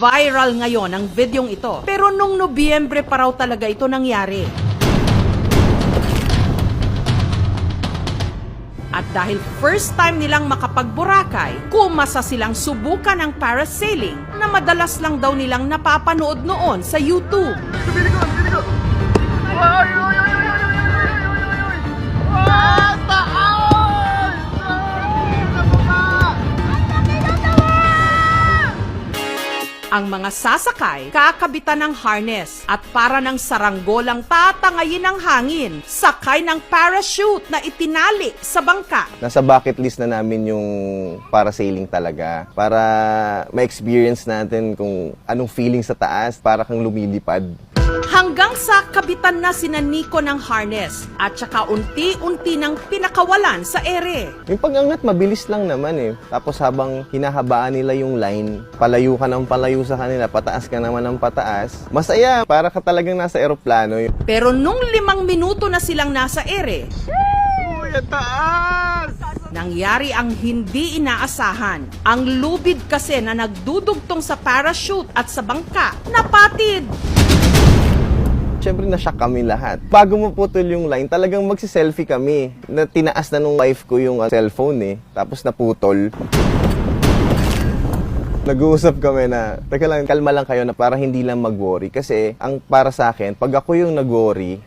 Viral ngayon ang videong ito. Pero nung Nobyembre pa raw talaga ito nangyari. At dahil first time nilang makapagburakay, kumasa silang subukan ang parasailing na madalas lang daw nilang napapanood noon sa YouTube. Ang mga sasakay, kakabitan ng harness at para ng saranggolang tatangayin ng hangin, sakay ng parachute na itinali sa bangka. Nasa bucket list na namin yung parasailing talaga para ma-experience natin kung anong feeling sa taas para kang lumilipad. Hanggang sa kabitan na sina Nico ng harness at saka unti-unti ng pinakawalan sa ere. Yung pag-angat, mabilis lang naman eh. Tapos habang hinahabaan nila yung line, palayo ka ng palayo sa kanila, pataas ka naman ng pataas. Masaya, para ka talagang nasa eroplano. Pero nung limang minuto na silang nasa ere, Uy, ang taas! nangyari ang hindi inaasahan. Ang lubid kasi na nagdudugtong sa parachute at sa bangka, napatid. Siyempre, nashock kami lahat. Bago maputol yung line, talagang magsiselfie kami. Na tinaas na nung wife ko yung uh, cellphone eh. Tapos naputol. Nag-uusap kami na, teka lang, kalma lang kayo na para hindi lang mag-worry. Kasi ang para sa akin, pag ako yung nag-worry,